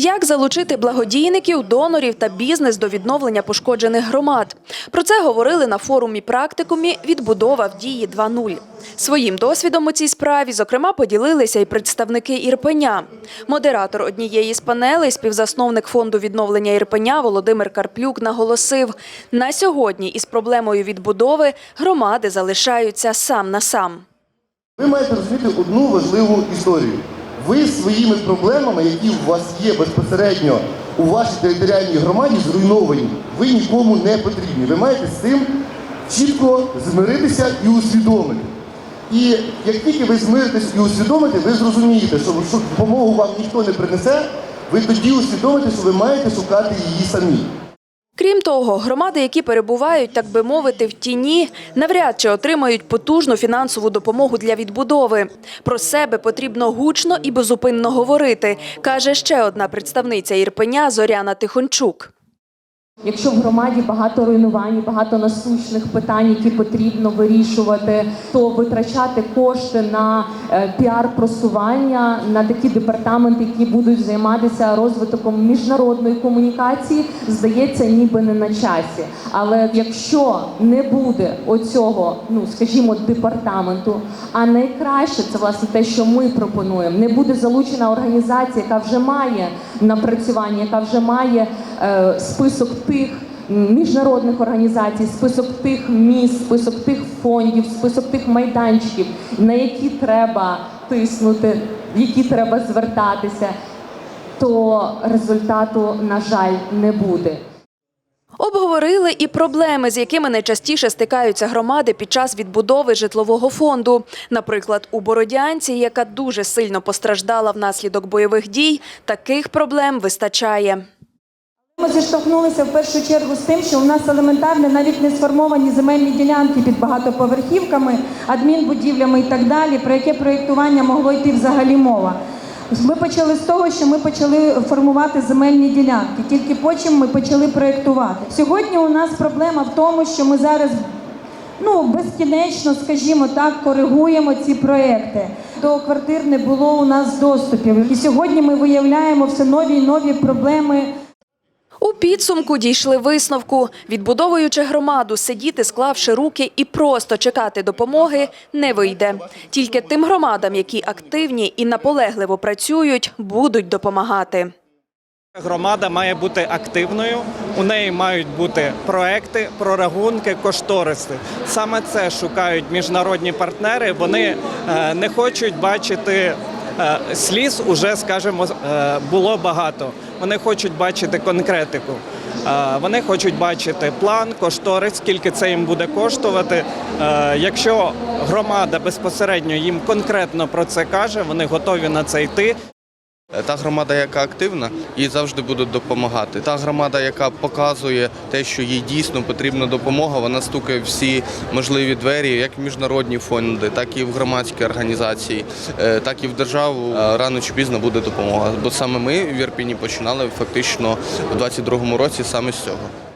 Як залучити благодійників, донорів та бізнес до відновлення пошкоджених громад? Про це говорили на форумі практикумі Відбудова в дії 2.0. Своїм досвідом у цій справі, зокрема, поділилися і представники Ірпеня. Модератор однієї з панелей, співзасновник фонду відновлення Ірпеня Володимир Карплюк наголосив: на сьогодні із проблемою відбудови громади залишаються сам на сам. Ви маєте розуміти одну важливу історію. Ви своїми проблемами, які у вас є безпосередньо у вашій територіальній громаді, зруйновані. Ви нікому не потрібні. Ви маєте з цим чітко змиритися і усвідомити. І як тільки ви змиритесь і усвідомите, ви зрозумієте, що, що допомогу вам ніхто не принесе, ви тоді усвідомите, що ви маєте шукати її самі. Крім того, громади, які перебувають, так би мовити, в тіні, навряд чи отримають потужну фінансову допомогу для відбудови. Про себе потрібно гучно і безупинно говорити, каже ще одна представниця Ірпеня Зоряна Тихончук. Якщо в громаді багато руйнувань, багато насущних питань, які потрібно вирішувати, то витрачати кошти на е, піар-просування, на такі департаменти, які будуть займатися розвитком міжнародної комунікації, здається, ніби не на часі. Але якщо не буде оцього, ну скажімо, департаменту, а найкраще це власне те, що ми пропонуємо, не буде залучена організація, яка вже має напрацювання, яка вже має е, список тих міжнародних організацій, список тих міст, список тих фондів, список тих майданчиків, на які треба тиснути, які треба звертатися, то результату, на жаль, не буде. Обговорили і проблеми, з якими найчастіше стикаються громади під час відбудови житлового фонду. Наприклад, у Бородянці, яка дуже сильно постраждала внаслідок бойових дій, таких проблем вистачає. Ми зіштовхнулися в першу чергу з тим, що у нас елементарно навіть не сформовані земельні ділянки під багатоповерхівками, адмінбудівлями і так далі, про яке проєктування могло йти взагалі мова. Ми почали з того, що ми почали формувати земельні ділянки, тільки потім ми почали проєктувати. Сьогодні у нас проблема в тому, що ми зараз ну, безкінечно, скажімо так, коригуємо ці проекти. До квартир не було у нас доступів. І сьогодні ми виявляємо все нові і нові проблеми. У підсумку дійшли висновку. Відбудовуючи громаду, сидіти, склавши руки і просто чекати допомоги не вийде. Тільки тим громадам, які активні і наполегливо працюють, будуть допомагати. Громада має бути активною, у неї мають бути проекти, прорахунки, кошториси. Саме це шукають міжнародні партнери. Вони е, не хочуть бачити сліз, уже скажімо, е, було багато. Вони хочуть бачити конкретику. Е, Вони хочуть бачити план, кошторис, скільки це їм буде коштувати. Е, Якщо громада безпосередньо їм конкретно про це каже, вони готові на це йти. Та громада, яка активна, їй завжди будуть допомагати. Та громада, яка показує те, що їй дійсно потрібна допомога, вона стукає всі можливі двері, як в міжнародні фонди, так і в громадські організації, е, так і в державу. Е, Рано чи пізно буде допомога. Бо саме ми в Ірпіні починали фактично у 22-му році саме з цього.